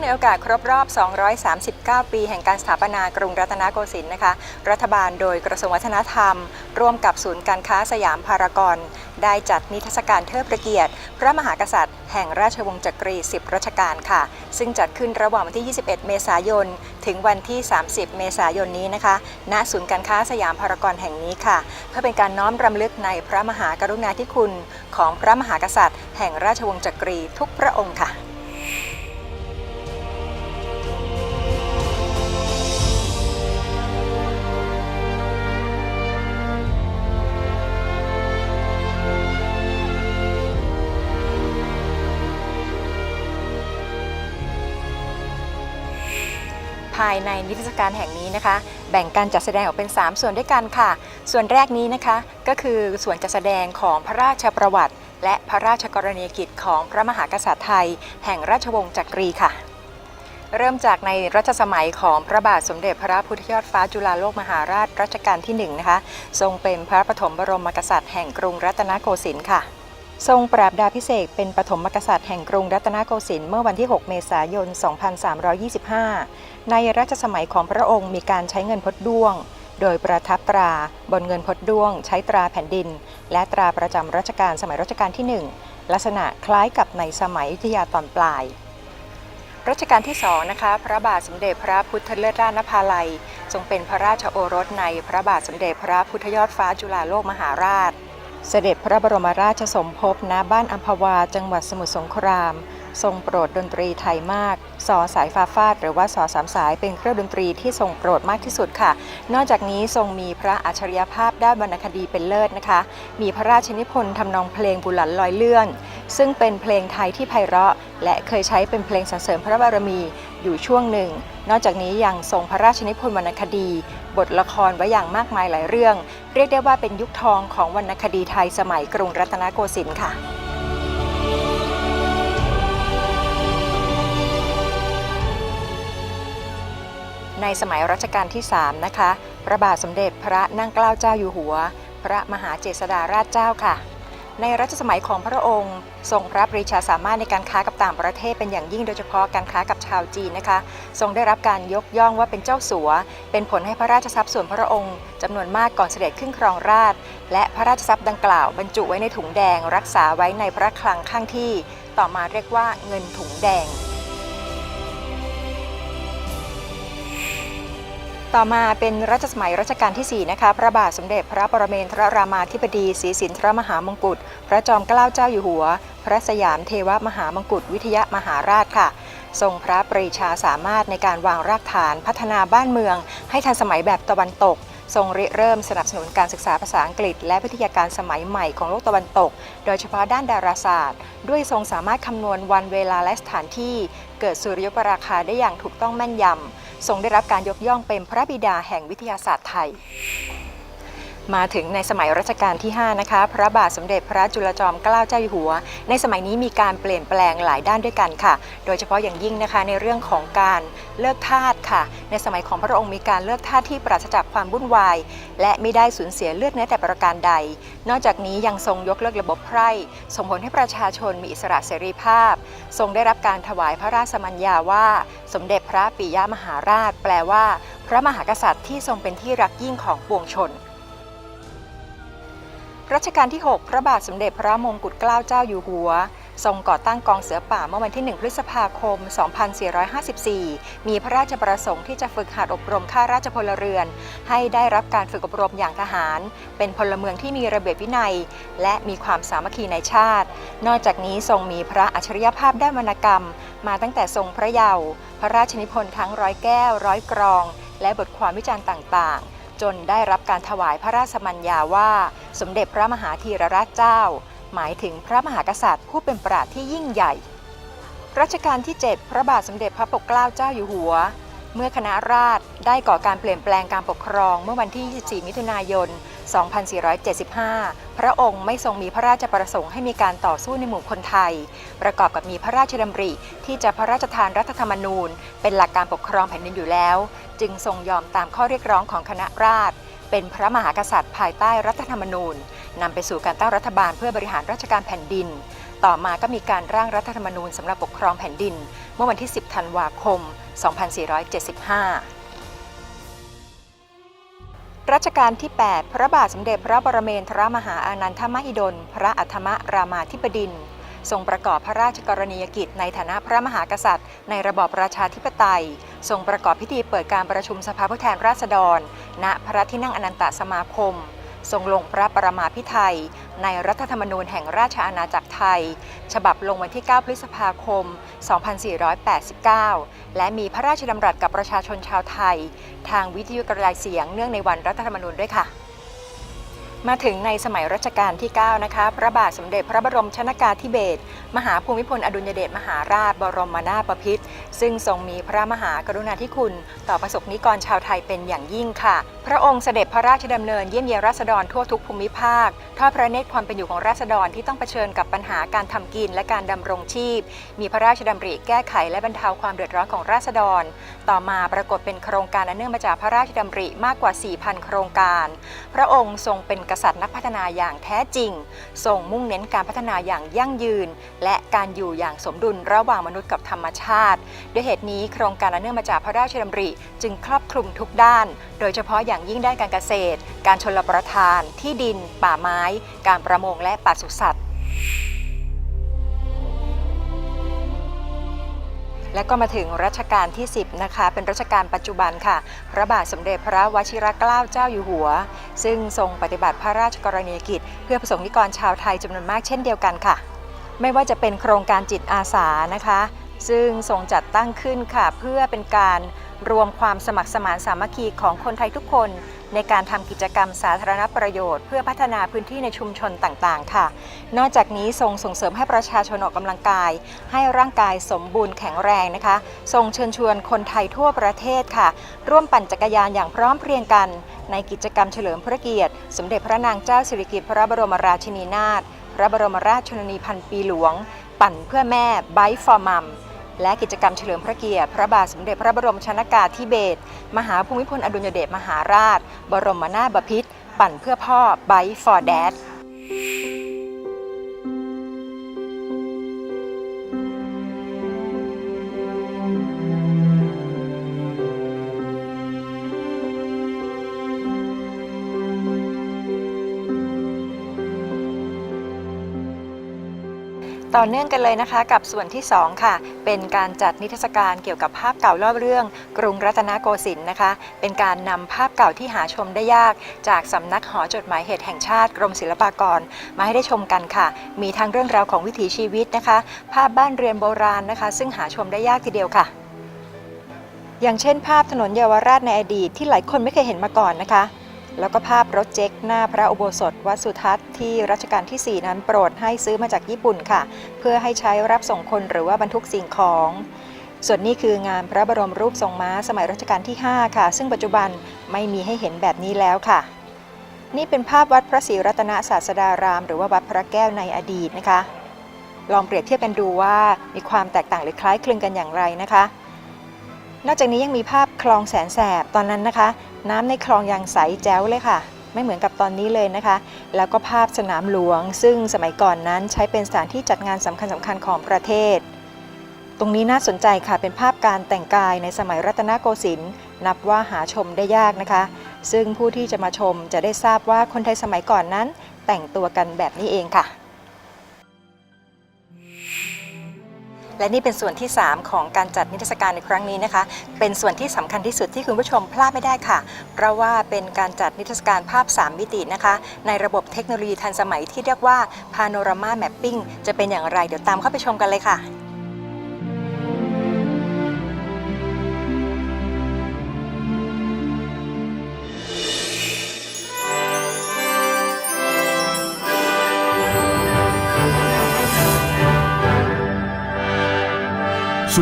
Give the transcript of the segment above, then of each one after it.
ในโอกาสครบรอบ 239 ปีแห่งการสถาปนากรุงรัตนโกสินทร์นะคะ รัฐบาลโดยกระทรวงวัฒนธรรม ร่วมกับศูนย์การค้าสยามพารากอนได้จัดนิทรรศการเทิดพระเกียรติ พระมหากษัตริย์ แห่งราชวงศ์จักรี 10 รัชกาลค่ะ ซึ่งจัดขึ้นระหว่างวันที่ 21 เมษายน ถึงวันที่ 30 เมษายนนี้นะคะ ณ ศูนย์การค้าสยามพารากอนแห่งนี้ค่ะ เพื่อเป็นการน้อมรำลึกในพระมหากรุณาธิคุณ ของพระมหากษัตริย์ แห่งราชวงศ์จักรีทุกพระองค์ค่ะ ภายในนิทรรศการแห่งนี้นะคะ แบ่งการจัดแสดงออกเป็น 3 ส่วนด้วยกันค่ะ ส่วนแรกนี้นะคะ ก็คือส่วนจัดแสดงของพระราชประวัติ และพระราชกรณียกิจของพระมหากษัตริย์ไทย แห่งราชวงศ์จักรีค่ะ เริ่มจากในรัชสมัยของพระบาทสมเด็จพระพุทธยอดฟ้าจุฬาโลกมหาราชรัชกาลที่1นะคะ ทรงเป็นพระปฐมบรมกษัตริย์แห่งกรุงรัตนโกสินทร์ค่ะ ทรงปราบดาพิเศษเป็นปฐมกษัตริย์แห่งกรุงรัตนโกสินทร์เมื่อวันที่ 6 เมษายน 2325 ในรัชสมัยของพระองค์มีการใช้เงินพดด้วง โดยประทับตราบนเงินพดด้วง ใช้ตราแผ่นดิน และตราประจำรัชกาลสมัยรัชกาลที่ 1 ลักษณะคล้ายกับในสมัยอยุธยาตอนปลายรัชกาลที่สองนะคะพระบาทสมเด็จพระพุทธเลิศราชนภาลัย ทรงเป็นพระราชโอรสในพระบาทสมเด็จพระพุทธยอดฟ้าจุฬาโลกมหาราช เสด็จพระบรมราชสมภพณบ้านอัมพวา จังหวัดสมุทรสงคราม ทรงโปรดดนตรีไทยมากสอสายฟ้าฟาด หรือว่าสอสามสายเป็นเครื่องดนตรีที่ทรงโปรดมากที่สุดค่ะ นอกจากนี้ทรงมีพระอัจฉริยภาพด้านวรรณคดีเป็นเลิศนะคะ มีพระราชนิพนธ์ทำนองเพลงบุหลันลอยเลื่อน ซึ่งเป็นเพลงไทยที่ไพเราะ และเคยใช้เป็นเพลงสรรเสริญพระบารมีอยู่ช่วงหนึ่ง นอกจากนี้ยังทรงพระราชนิพนธ์วรรณคดี บทละครไว้อย่างมากมายหลายเรื่อง เรียกได้ว่าเป็นยุคทองของวรรณคดีไทยสมัยกรุงรัตนโกสินทร์ค่ะในสมัยรัชกาลที่ 3 นะคะ พระบาทสมเด็จพระนั่งเกล้าเจ้าอยู่หัว พระมหาเจษฎาราชเจ้าค่ะ ในรัชสมัยของพระองค์ทรงพระปรีชาสามารถในการค้ากับต่างประเทศเป็นอย่างยิ่งโดยเฉพาะการค้ากับชาวจีนนะคะ ทรงได้รับการยกย่องว่าเป็นเจ้าสัว เป็นผลให้พระราชทรัพย์ส่วนพระองค์จำนวนมากก่อนเสด็จขึ้นครองราชและพระราชทรัพย์ดังกล่าวบรรจุไว้ในถุงแดง รักษาไว้ในพระคลังข้างที่ ต่อมาเรียกว่าเงินถุงแดง ต่อมาเป็นรัชสมัยรัชกาลที่ 4 นะคะ พระบาทสมเด็จพระปรเมนทรรามาธิบดีศรีสินทรมหามงกุฎ พระจอมเกล้าเจ้าอยู่หัว พระสยามเทวมหามงกุฎวิทยามหาราชค่ะ ทรงพระปรีชาสามารถในการวางรากฐานพัฒนาบ้านเมือง ให้ทันสมัยแบบตะวันตก ทรงริเริ่มสนับสนุนการศึกษาภาษาอังกฤษ และวิทยาการสมัยใหม่ของโลกตะวันตก โดยเฉพาะด้านดาราศาสตร์ ด้วยทรงสามารถคำนวณวันเวลาและสถานที่ เกิดสุริยุปราคาได้อย่างถูกต้องแม่นยำ ทรงได้รับการยกย่องเป็นพระบิดาแห่งวิทยาศาสตร์ไทย มาถึงในสมัยรัชกาลที่ 5 นะคะ พระบาทสมเด็จพระจุลจอมเกล้าเจ้าอยู่หัว ในสมัยนี้มีการเปลี่ยนแปลงหลายด้านด้วยกันค่ะ โดยเฉพาะอย่างยิ่งนะคะในเรื่องของการเลิกทาสค่ะ ในสมัยของพระองค์มีการเลิกทาสที่ปราศจากความวุ่นวาย และไม่ได้สูญเสียเลือดเนื้อแต่ประการใด นอกจากนี้ยังทรงยกเลิกระบบไพร่ส่งผลให้ประชาชนมีอิสระเสรีภาพ ทรงได้รับการถวายพระราชมัญญาว่า สมเด็จพระปิยมหาราช แปลว่า พระมหากษัตริย์ที่ทรงเป็นที่รักยิ่งของปวงชน รัชกาลที่ 6 พระบาทสมเด็จพระมงกุฎเกล้าเจ้าอยู่หัว ทรงก่อตั้งกองเสือป่าเมื่อวันที่ 1 พฤษภาคม 2454 มีพระราชประสงค์ที่จะฝึกหัดอบรมข้าราชพลเรือน ให้ได้รับการฝึกอบรมอย่างทหาร เป็นพลเมืองที่มีระเบียบวินัย และมีความสามัคคีในชาติ นอกจากนี้ทรงมีพระอัจฉริยภาพด้านวรรณกรรม มาตั้งแต่ทรงพระเยาว์ พระราชนิพนธ์ทั้งร้อยแก้ว ร้อยกรอง และบทความวิจารณ์ต่างๆ จนได้รับการถวายพระราชมัญญาว่า สมเด็จพระมหาธีรราชเจ้า หมายถึงพระมหากษัตริย์ผู้เป็นปราชญ์ที่ยิ่งใหญ่ รัชกาลที่ 7 พระบาทสมเด็จพระปกเกล้าเจ้าอยู่หัว เมื่อคณะราษฎรได้ก่อการเปลี่ยนแปลงการปกครองเมื่อวันที่ 24 มิถุนายน 2475 พระองค์ไม่ทรงมีพระราชประสงค์ให้มีการต่อสู้ในหมู่คนไทย ประกอบกับมีพระราชดำริ ที่จะพระราชทานรัฐธรรมนูญ เป็นหลักการปกครองแผ่นดินอยู่แล้ว จึงทรงยอมตามข้อเรียกร้องของคณะราษฎรเป็นพระมหากษัตริย์ภายใต้รัฐธรรมนูญนำไปสู่การตั้งรัฐบาลเพื่อบริหารราชการแผ่นดิน ต่อมาก็มีการร่างรัฐธรรมนูญสำหรับปกครองแผ่นดิน เมื่อวันที่ 10 ธันวาคม 2475 รัชกาลที่ 8 พระบาทสมเด็จพระบรมเมนทรมหาอานันทมหิดล พระอัธมรามาธิบดิน ทรงประกอบพระราชกรณียกิจในฐานะพระมหากษัตริย์ ในระบอบประชาธิปไตย ทรงประกอบพิธีเปิดการประชุมสภาผู้แทนราษฎร ณ พระที่นั่งอนันตสมาคม ทรงลงพระประมาพิไทยในรัฐธรรมนูญแห่งราชอาณาจักรไทย ฉบับลงวันที่ 9 พฤษภาคม 2489 และมีพระราชดำรัสกับประชาชนชาวไทย ทางวิทยุกระจายเสียงเนื่องในวันรัฐธรรมนูญด้วยค่ะ มาถึงในสมัยรัชกาลที่ 9 นะคะ พระบาทสมเด็จพระบรมชนากาธิเบศรมหาภูมิพลอดุลยเดชมหาราช บรมนาถบพิตรซึ่งทรงมีพระมหากรุณาธิคุณ ต่อประสบนิกรชาวไทยเป็นอย่างยิ่งค่ะ พระองค์เสด็จพระราชดำเนินเยี่ยมเยียนราษฎรทั่วทุกภูมิภาค ทอดพระเนตรความเป็นอยู่ของราษฎรที่ต้องเผชิญกับปัญหาการทำกินและการดำรงชีพ มีพระราชดำริแก้ไขและบรรเทาความเดือดร้อนของราษฎร ต่อมาปรากฏเป็นโครงการอันเนื่องมาจากพระราชดำริมากกว่า 4,000 โครงการ พระองค์ทรงเป็นกษัตริย์นักพัฒนาอย่างแท้จริงทรงมุ่งเน้นการพัฒนาอย่างยั่งยืน และการอยู่อย่างสมดุลระหว่างมนุษย์กับธรรมชาติ ด้วยเหตุนี้โครงการอันเนื่องมาจากพระราชดำริ จึงครอบคลุมทุกด้าน โดยเฉพาะอย่างยิ่งด้านการเกษตร การชลประทาน ที่ดิน ป่าไม้ การประมงและปศุสัตว์ และก็มาถึงรัชกาลที่ 10 นะคะ เป็นรัชกาลปัจจุบันค่ะ พระบาทสมเด็จพระวชิรเกล้าเจ้าอยู่หัว ซึ่งทรงปฏิบัติพระราชกรณียกิจ เพื่อประสงค์นิกรชาวไทยจำนวนมากเช่นเดียวกันค่ะ ไม่ว่าจะเป็นโครงการจิตอาสานะคะ ซึ่งทรงจัดตั้งขึ้นค่ะ เพื่อเป็นการรวมความสมัครสมานสามัคคีของคนไทยทุกคน ในการทำกิจกรรมสาธารณประโยชน์ เพื่อพัฒนาพื้นที่ในชุมชนต่างๆ ค่ะ นอกจากนี้ทรงส่งเสริมให้ประชาชนออกกำลังกาย ให้ร่างกายสมบูรณ์แข็งแรงนะคะทรงเชิญชวนคนไทยทั่วประเทศค่ะ ร่วมปั่นจักรยานอย่างพร้อมเพรียงกัน ในกิจกรรมเฉลิมพระเกียรติ สมเด็จพระนางเจ้าสิริกิติ์พระบรมราชินีนาถพระบรมราชชนนีพันปีหลวง ปั่นเพื่อแม่ไบฟอร์มัม และกิจกรรมเฉลิมพระเกียรติ พระบาทสมเด็จพระบรมชนากาธิเบศรมหาภูมิพลอดุลยเดชมหาราช บรมนาถบพิตรปั่นเพื่อพ่อไบฟอร์แดด ต่อเนื่องกันเลยนะคะกับส่วนที่ 2 ค่ะ เป็นการจัดนิทรรศการเกี่ยวกับภาพเก่าเล่าเรื่อง กรุงรัตนโกสินทร์นะคะ เป็นการนำภาพเก่าที่หาชมได้ยาก จากสำนักหอจดหมายเหตุแห่งชาติกรมศิลปากร มาให้ได้ชมกันค่ะ มีทั้งเรื่องราวของวิถีชีวิตนะคะ ภาพบ้านเรือนโบราณนะคะ ซึ่งหาชมได้ยากทีเดียวค่ะ อย่างเช่น ภาพถนนเยาวราชในอดีตที่หลายคนไม่เคยเห็นมาก่อนนะคะ แล้วก็ภาพรถเจ็กหน้าพระอุโบสถวัดสุทัศน์ที่รัชกาลที่ 4 นั้นโปรดให้ซื้อมาจากญี่ปุ่นค่ะ เพื่อให้ใช้รับส่งคนหรือว่าบรรทุกสิ่งของ ส่วนนี้คืองานพระบรมรูปทรงม้าสมัยรัชกาลที่ 5 ค่ะ ซึ่งปัจจุบันไม่มีให้เห็นแบบนี้แล้วค่ะ นี่เป็นภาพวัดพระศรีรัตนศาสดาราม หรือว่าวัดพระแก้วในอดีตนะคะ ลองเปรียบเทียบกันดูว่ามีความแตกต่างหรือคล้ายคลึงกันอย่างไรนะคะนอกจากนี้ยังมีภาพคลองแสนแสบตอนนั้นนะคะ น้ำในคลองยังใสแจ๋วเลยค่ะ ไม่เหมือนกับตอนนี้เลยนะคะ แล้วก็ภาพสนามหลวง ซึ่งสมัยก่อนนั้นใช้เป็นสถานที่จัดงานสำคัญสคัญๆของประเทศ ตรงนี้น่าสนใจค่ะเป็นภาพการแต่งกายในสมัยรัตนโกสินทร์นับว่าหาชมได้ยากนะคะ ซึ่งผู้ที่จะมาชมจะได้ทราบว่าคนไทยสมัยก่อนนั้น แต่งตัวกันแบบนี้เองค่ะ และนี่เป็นส่วนที่ 3 ของการจัดนิทรรศการในครั้งนี้นะคะ เป็นส่วนที่สำคัญที่สุดที่คุณผู้ชมพลาดไม่ได้ค่ะ เพราะว่าเป็นการจัดนิทรรศการภาพ 3 มิตินะคะ ในระบบเทคโนโลยีทันสมัยที่เรียกว่า Panorama Mapping จะเป็นอย่างไรเดี๋ยวตามเข้าไปชมกันเลยค่ะ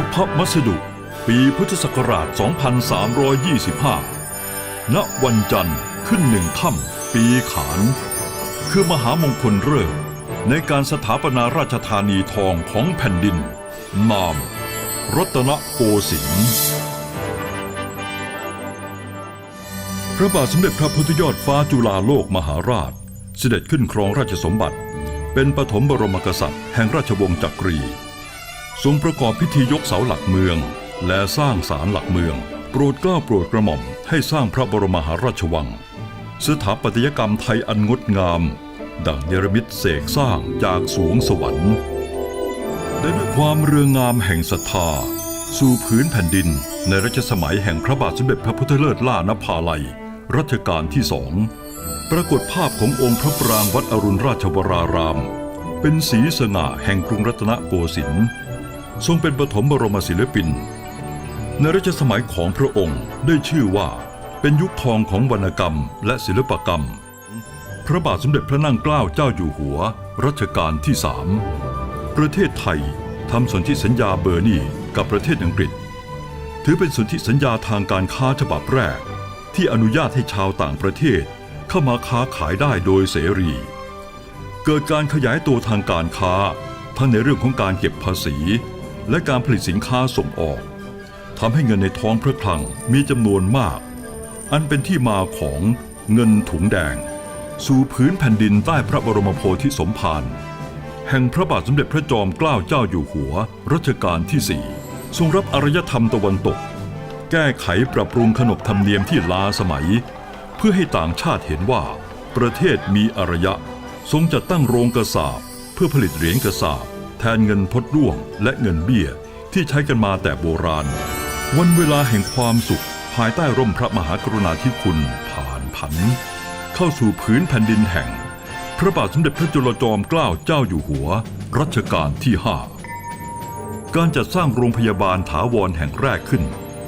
สุภมัสดุ ปีพุทธศักราช 2325 ณ วันจันทร์ขึ้นหนึ่งค่ำปีขาน คือมหามงคลเริกษ์ในการสถาปนาราชธานีทองของแผ่นดิน นาม รัตนโกสินทร์พระบาทสมเด็จพระพุทธยอดฟ้าจุฬาโลกมหาราช เสด็จขึ้นครองราชสมบัติ เป็นปฐมบรมกษัตริย์แห่งราชวงศ์จักรี ทรงประกอบพิธียกเสาหลักเมือง และสร้างศาลหลักเมือง โปรดกล้าโปรดกระหม่อมให้สร้างพระบรมมหาราชวัง สถาปัตยกรรมไทยอันงดงาม ดังเนรมิตเสกสร้างจากสวงสวรรค์และด้วยความเรืองงามแห่งศรัทธา สู่พื้นแผ่นดินในรัชสมัยแห่งพระบาทสมเด็จพระพุทธเลิศล่านภาลัย รัชกาลที่สองปรากฏภาพขององค์พระปรางวัดอรุณราชวราราม เป็นสีสง่าแห่งกรุงรัตนโกสินทร์ ทรงเป็นปฐมบรมศิลปิน ในรัชสมัยของพระองค์ได้ชื่อว่าเป็นยุคทองของวรรณกรรมและศิลปกรรม พระบาทสมเด็จพระนั่งเกล้าเจ้าอยู่หัว รัชกาลที่สามประเทศไทยทำสนธิสัญญาเบอร์นีกับประเทศอังกฤษ ถือเป็นสนธิสัญญาทางการค้าฉบับแรก ที่อนุญาตให้ชาวต่างประเทศเข้ามาค้าขายได้โดยเสรี เกิดการขยายตัวทางการค้า ทั้งในเรื่องของการเก็บภาษี และการผลิตสินค้าส่งออกทำให้เงินในท้องพระคลังมีจำนวนมาก อันเป็นที่มาของเงินถุงแดง สู่พื้นแผ่นดินใต้พระบรมโพธิสมภารแห่งพระบาทสมเด็จพระจอมเกล้าเจ้าอยู่หัวรัชกาลที่สี่ทรงรับอารยธรรมตะวันตก แก้ไขปรับปรุงขนบธรรมเนียมที่ล้าสมัย เพื่อให้ต่างชาติเห็นว่า ประเทศมีอารยะ ทรงจัดตั้งโรงกระสาบเพื่อผลิตเหรียญกระสาบ แทนเงินพดร่วงและเงินเบี้ยที่ใช้กันมาแต่โบราณ วันเวลาแห่งความสุข ภายใต้ร่มพระมหากรุณาธิคุณผ่านผัน เข้าสู่พื้นแผ่นดินแห่ง พระบาทสมเด็จพระจุลจอมเกล้าเจ้าอยู่หัว รัชกาลที่ห้าการจัดสร้างโรงพยาบาลถาวรแห่งแรกขึ้น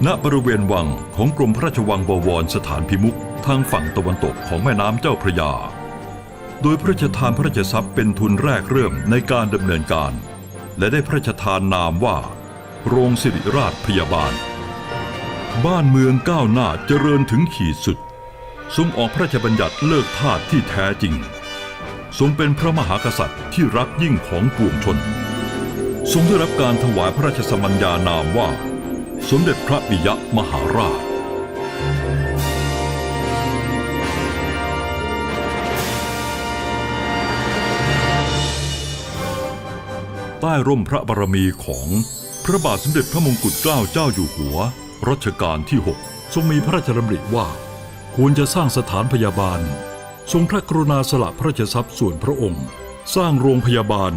ณบริเวณวังของกรมพระราชวังบวรสถานพิมุขทางฝั่งตะวันตกของแม่น้ำเจ้าพระยา โดยพระราชทานพระราชทรัพย์เป็นทุนแรกเริ่มในการดำเนินการ และได้พระราชทานนามว่า โรงสิริราชพยาบาล บ้านเมืองก้าวหน้าเจริญถึงขีดสุด ทรงออกพระราชบัญญัติเลิกทาสที่แท้จริง ทรงเป็นพระมหากษัตริย์ที่รักยิ่งของปวงชน ทรงได้รับการถวายพระราชสมัญญานามว่า สมเด็จพระปิยมหาราช ใต้ร่มพระบารมีของพระบาทสมเด็จพระมงกุฎเกล้าเจ้าอยู่หัวรัชกาลที่ 6 ทรงมีพระราชดำริว่า ควรจะสร้างสถานพยาบาล ทรงพระกรุณาสละพระราชทรัพย์ส่วนพระองค์ สร้างโรงพยาบาล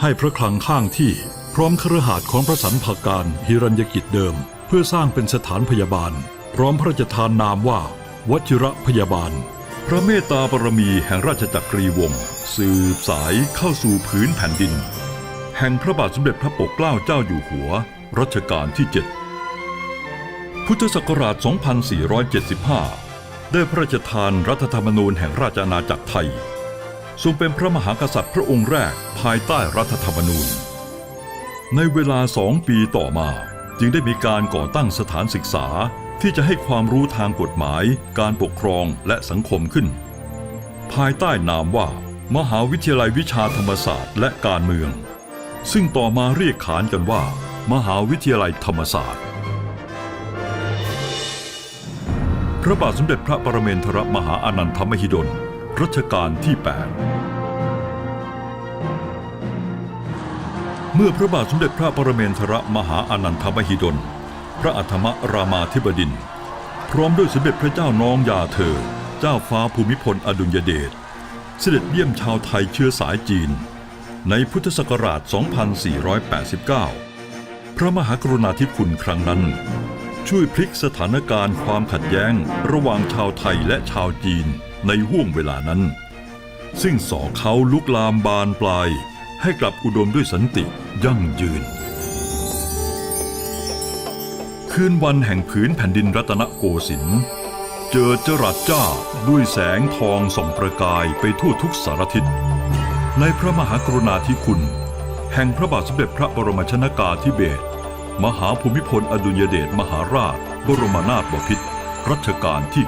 ให้พระคลังข้างที่พร้อมครหาสน์ของพระสันภาการฮิรัญญกิจเดิม เพื่อสร้างเป็นสถานพยาบาล พร้อมพระราชทานนามว่า วชิระพยาบาล พระเมตตาบารมีแห่งราชจักรีวงศ์สืบสายเข้าสู่พื้นแผ่นดิน แห่งพระบาทสมเด็จพระปกเกล้าเจ้าอยู่หัว รัชกาลที่ 7 พุทธศักราช 2475 ได้พระราชทานรัฐธรรมนูญแห่งราชอาณาจักรไทย ทรงเป็นพระมหากษัตริย์พระองค์แรกภายใต้รัฐธรรมนูญ ในเวลาสองปีต่อมา จึงได้มีการก่อตั้งสถานศึกษาที่จะให้ความรู้ทางกฎหมาย การปกครองและสังคมขึ้น ภายใต้นามว่า มหาวิทยาลัยวิชาธรรมศาสตร์และการเมือง ซึ่งต่อมาเรียกขานกันว่า มหาวิทยาลัยธรรมศาสตร์ พระบาทสมเด็จพระปรเมนทรมหาอานันทมหิดลรัชกาลที่ 8 เมื่อพระบาทสมเด็จพระปรเมนทรมหาอานันทมหิดล พระอัธมรามาธิบดิน พร้อมด้วยสมเด็จพระเจ้าน้องยาเธอ เจ้าฟ้าภูมิพลอดุลยเดชเสด็จเยี่ยมชาวไทยเชื้อสายจีน ในพุทธศักราช 2489 พระมหากรุณาธิคุณครั้งนั้น ช่วยพลิกสถานการณ์ความขัดแย้งระหว่างชาวไทยและชาวจีนในห่วงเวลานั้น ซึ่งสอเขาลุกลามบานปลาย ให้กลับอุดมด้วยสันติยั่งยืน คืนวันแห่งผืนแผ่นดินรัตนโกสินทร์เจอจรัสจ้าด้วยแสงทองส่องประกายไปทั่วทุกสารทิศ ในพระมหากรุณาธิคุณ แห่งพระบาทสมเด็จพระบรมชนากาธิเบศรมหาภูมิพลอดุลยเดชมหาราช บรมนาถบพิตรรัชกาลที่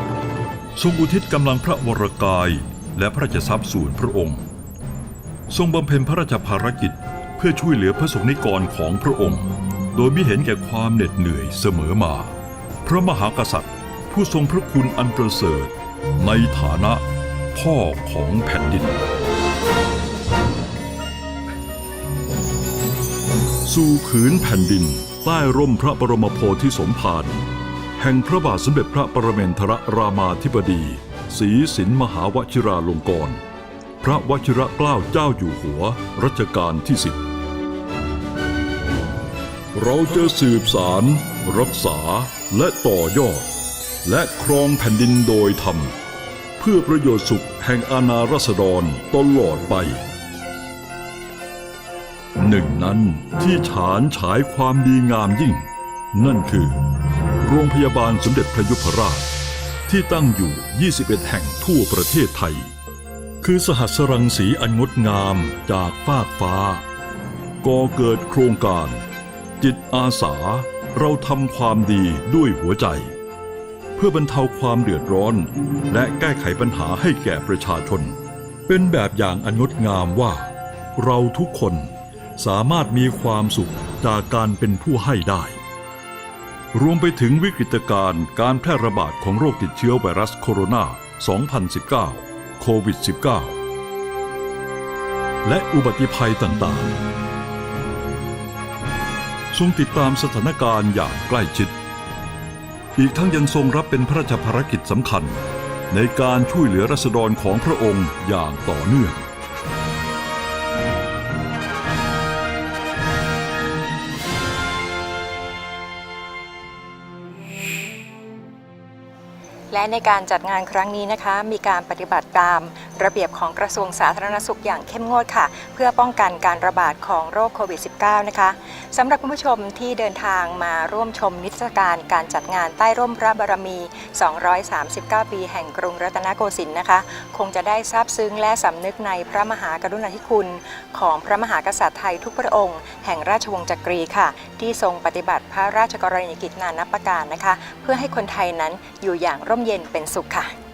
9 ทรงอุทิศกำลังพระวรกายและพระราชทรัพย์ส่วนพระองค์ ทรงบำเพ็ญพระราชภารกิจเพื่อช่วยเหลือพระสงฆ์นิกรของพระองค์ โดยมิเห็นแก่ความเหน็ดเหนื่อยเสมอมา พระมหากษัตริย์ ผู้ทรงพระคุณอันประเสริฐในฐานะ พ่อของแผ่นดิน สู่ผืนแผ่นดิน ใต้ร่มพระบรมโพธิสมภารแห่งพระบาทสมเด็จพระประเมนทรรามาธิบดีศรีสินมหาวชิราลงกรณพระวชิระเกล้าเจ้าอยู่หัวรัชกาลที่สิบเราจะสืบสาร รักษาและต่อยอด และครองแผ่นดินโดยธรรม พื่อประโยชน์สุขแห่งอาณารัษฎรตลอดไป หนึ่งนั้นที่ฉานฉายความดีงามยิ่ง นั่นคือ โรงพยาบาลสมเด็จพระยุพราช ที่ตั้งอยู่ 21 แห่งทั่วประเทศไทย คือสหัสรังสีอันงดงามจากฟากฟ้าก่อเกิดโครงการ จิตอาสาเราทำความดีด้วยหัวใจ เพื่อบรรเทาความเดือดร้อน และแก้ไขปัญหาให้แก่ประชาชน เป็นแบบอย่างอันงดงามว่า เราทุกคนสามารถมีความสุขจากการเป็นผู้ให้ได้ รวมไปถึงวิกฤตการณ์การแพร่ระบาดของโรคติดเชื้อไวรัสโคโรนา 2019 โควิด -19 และอุบัติภัยต่างๆ ทรงติดตามสถานการณ์อย่างใกล้ชิด อีกทั้งยังทรงรับเป็นพระราชภารกิจสำคัญ ในการช่วยเหลือรัษฎรของพระองค์อย่างต่อเนื่องและในการจัดงานครั้งนี้นะคะ มีการปฏิบัติตาม ระเบียบของกระทรวงสาธารณสุขอย่างเข้มงวดค่ะ เพื่อป้องกันการระบาดของโรคโควิด -19 นะคะสำหรับคุณผู้ชมที่เดินทางมาร่วมชมนิทรรศการการจัดงานใต้ร่มพระบารมี 239 ปีแห่งกรุงรัตนโกสินทร์นะคะ คงจะได้ทราบซึ้งและสำนึกในพระมหากรุณาธิคุณ ของพระมหากษัตริย์ไทยทุกพระองค์ แห่งราชวงศ์จักรีค่ะ ที่ทรงปฏิบัติพระราชกรณียกิจนานับประการนะคะ เพื่อให้คนไทยนั้นอยู่อย่างร่มเย็นเป็นสุขค่ะ